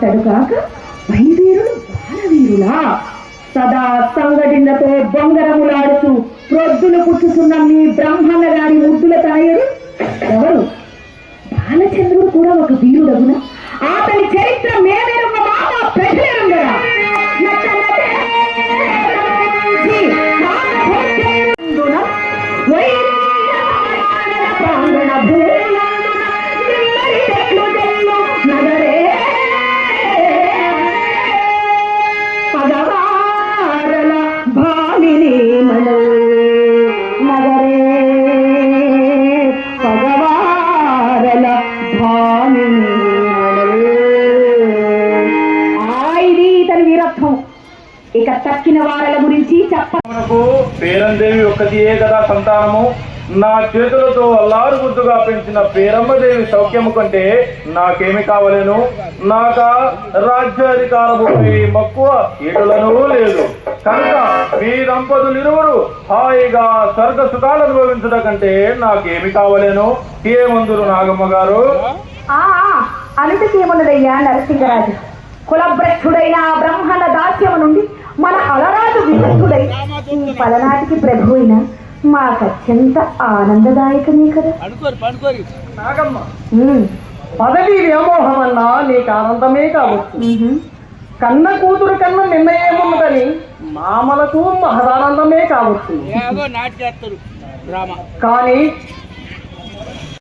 అతడు కాక బయలుదేరుడు బాలవీరులా. సదా సంగటిండతో బొంగరములాడుతూ ప్రొద్దులు పుట్టుతున్న మీ బ్రాహ్మణ గారి ముద్దుల తాయుడు ఎవరు? బాలచంద్రుడు కూడా ఒక వీరుడగున? అతని చరిత్ర మేము ఇక తక్కిన వారల గురించి చెప్ప మనకు పేరందేవి ఒక్కటియే కదా సంతానము. నా చేతులతో అల్లారు ముద్దుగా పెంచిన పేరమ్మదేవి సౌఖ్యము కంటే నాకేమి కావలేను. నాక రాజ్యాధికారముపై మక్కువ ఎటులను లేదు. కనుక మీ దంపతులు ఇరువురు హాయిగా స్వర్గ సుఖాలు అనుభవించట కంటే నాకేమి కావలేను. ఏమందురు నాగమ్మ గారు? అనుటకేమున్నదయ్యా నరసింహరాజు? కులభ్రష్టుడైన పలనాటికి ప్రభు అయిన మాకత్యంత ఆనందదాయకమే కదా. పదవి వ్యామోహం అన్నా నీకు ఆనందమే కావచ్చు. కన్న కూతురు కన్న నిర్ణయమున్నదని మామలకు మహదానందమే కావచ్చు కానీ